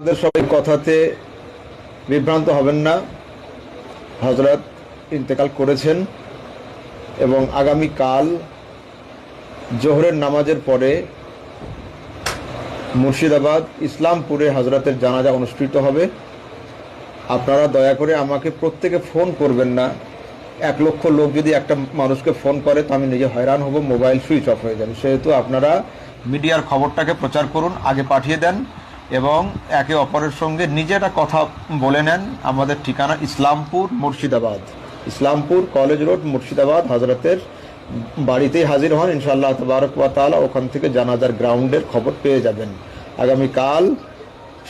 আমাদের সবাই কথাতে বিভ্রান্ত হবেন না। হজরত ইন্তেকাল করেছেন এবং আগামী কাল জোহরের নামাজের পরে মুর্শিদাবাদ, ইসলামপুরে হজরতের জানাজা অনুষ্ঠিত হবে। আপনারা দয়া করে আমাকে প্রত্যেকে ফোন করবেন না। এক লক্ষ লোক যদি একটা মানুষকে ফোন করে তো আমি নিজে হয়রান হব, মোবাইল সুইচ অফ হয়ে যাবে। সেহেতু আপনারা মিডিয়ার খবরটাকে প্রচার করুন, আগে পাঠিয়ে দেন। এবং একে অপরের সঙ্গে নিজেরা কথা বলে নেন। আমাদের ঠিকানা ইসলামপুর মুর্শিদাবাদ। ইসলামপুর কলেজ রোড, মুর্শিদাবাদ, হজরতের বাড়িতেই হাজির হন। ইনশাআল্লাহ তবারক ওয়া তাআলা ওখান থেকে জানাজার গ্রাউন্ডের খবর পেয়ে যাবেন। আগামীকাল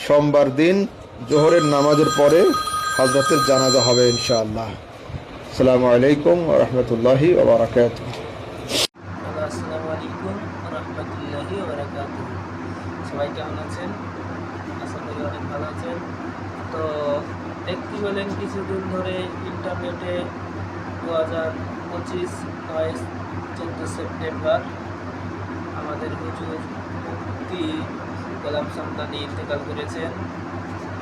সোমবার দিন জোহরের নামাজের পরে হজরতের জানাজা হবে ইনশাআল্লাহ। আসসালামু আলাইকুম রহমতুল্লাহি সবাই কেমন আছেন? অনেক ভালো আছেন। তো দেখতে পেলেন কিছুদিন ধরে ইন্টারনেটে দু হাজার পঁচিশ বাইশ চোদ্দ সেপ্টেম্বর। আমাদের হুজুর মুক্তি গোলাম সামদানি ইন্তেকাল করেছেন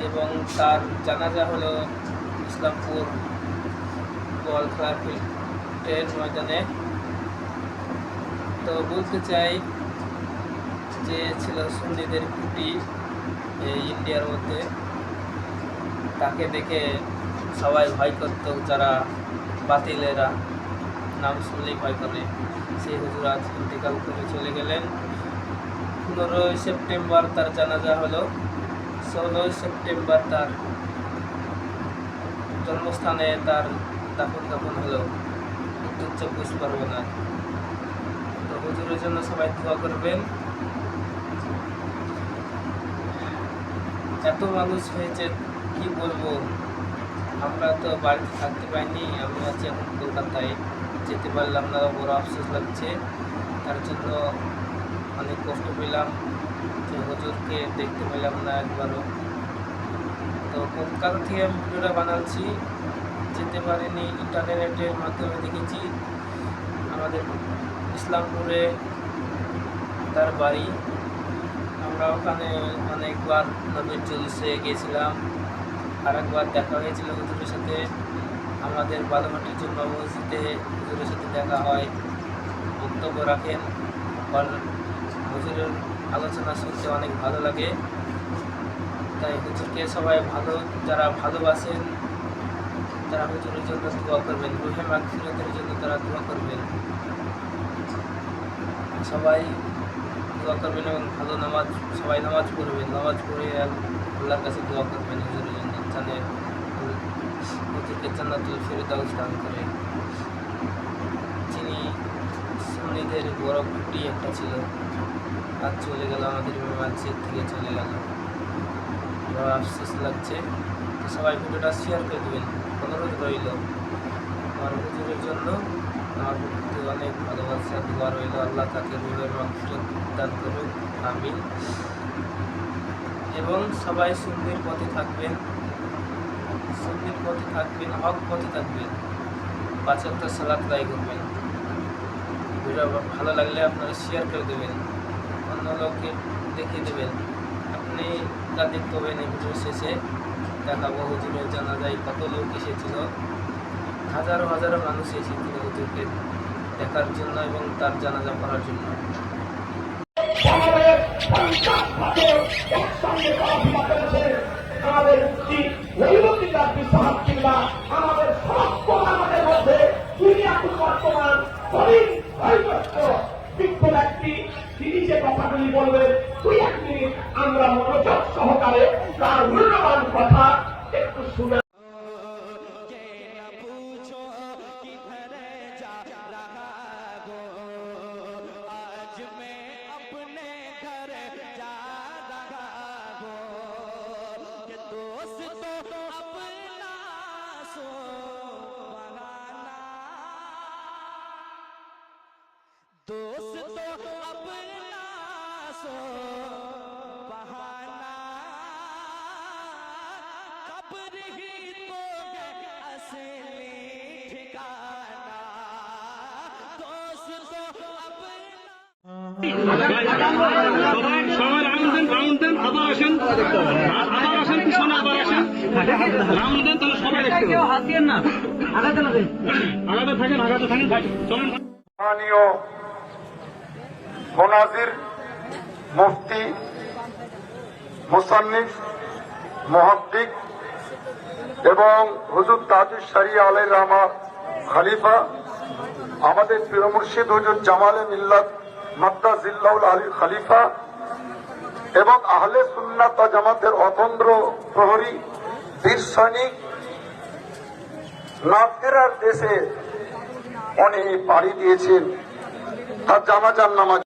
এবং তার জানাজা হলো ইসলামপুর বল খেলার ফিল্ডের ময়দানে। তো বলতে চাই যে ছিল সুন্নিদের কুটি এই ইন্ডিয়ার মধ্যে। তাকে দেখে সবাই ভয় করত যারা বাতিলেরা। নাম শুনলেই ভয় করে সেই হুজুর আজ ইন্তেকাল করে চলে গেলেন। পনেরোই সেপ্টেম্বর তার জানাজা হলো। ষোলোই সেপ্টেম্বর তার জন্মস্থানে তার দাফন দাফন হলো। উত্তর চব্বিশ পরগনায় তো হুজুরের জন্য সবাই দোয়া করবেন। এত মানুষ হয়েছে, কি বলব? আমরা তো বাড়িতে থাকতে পাইনি আমি আছি এখন কলকাতায়। যেতে পারলাম না, বড় আফসোস লাগছে। তার জন্য অনেক কষ্ট পেলাম, যে হুজুরকে দেখতে পেলাম না একবারও। তো কলকাতা থেকে আমি ভিডিওটা বানাচ্ছি। যেতে পারিনি, ইন্টারনেটের মাধ্যমে দেখেছি, আমাদের ইসলামপুরে তার বাড়ি। আমরা ওখানে অনেকবার নবীর চল্লিশে গিয়েছিলাম আর একবার দেখা হয়েছিল হুজুরের সাথে। আমাদের বালুমাটির জন্য মসজিদে হুজুরের সাথে দেখা হয়। বক্তব্য রাখেন। হুজুরের আলোচনা শুনতে অনেক ভালো লাগে। তাই হুজুরকে সবাই ভালো, যারা ভালোবাসেন, তারা হুজুরের জন্য দোয়া করবেন। রুহে মাগফিরাতের জন্য তারা দোয়া করবেন। সবাই দোয়া করবেন এবং ভালো নামাজ, সবাই নামাজ পড়বেন নামাজ পড়ে আল্লাহর কাছে দোয়া করবেন হুজুরের জন্য জানে। হুজুরকে জান্নাতুল ফেরদাউস দান করে। যিনি সুন্নিদের বড় কুটি একটা ছিল, আজ চলে গেল আমাদের মসজিদ থেকে চলে গেল। বড় আফসোস লাগছে। সবাই ভিডিওটা শেয়ার করে দেবেন, অনুরোধ রইল। আমার হুজুরের জন্য আমার প্রতি অনেক ভালোবাসা, দোয়া রইল। আল্লাহ তাকে রুহের দান করুন আমিন। এবং সবাই সুন্নির পথে থাকবেন, সুন্নির পথে থাকবেন, হক পথে থাকবেন। পাঁচাত্তর সালাত দায়ী করবেন। ভিডিও ভালো লাগলে আপনারা শেয়ার করে দেবেন, অন্য লোককে দেখিয়ে দেবেন। আপনি তা দেখতে হবেন এই ভিডিও শেষে, দেখাবো হুজুরের জানা যায় কত লোক এসেছিল। হাজারো হাজারো মানুষ এসেছিল হুজুরকে দেখার জন্য এবং তার জানাজা করার জন্য। আমাদের কিংবা আমাদের মধ্যে দুনিয়া বর্তমান तो अपना सो बहाना कब्र ही तो है असली ठिकाना दोस्त तो अपना সবাই সবাই রাউন্ড দেন রাউন্ড দেন আবার আসেন আবার সম্মানীয় মোনাজির মুফতি, মুসান্নিফ, মহাদ্দিক এবং হুজুর তাজুর শারিয়া আলাই রহমা খলিফা, আমাদের প্রিয় মুর্শিদ হুজুর জামালে মিল্লাত মাদ্দা জিল্লাউল আলী খলিফা এবং আহলে সুন্নাত জামাতের অতন্দ্র প্রহরী, বীর সৈনিক নাফেরার দেশে অনেক পাড়ি দিয়েছেন। তার জানাজার নামাজ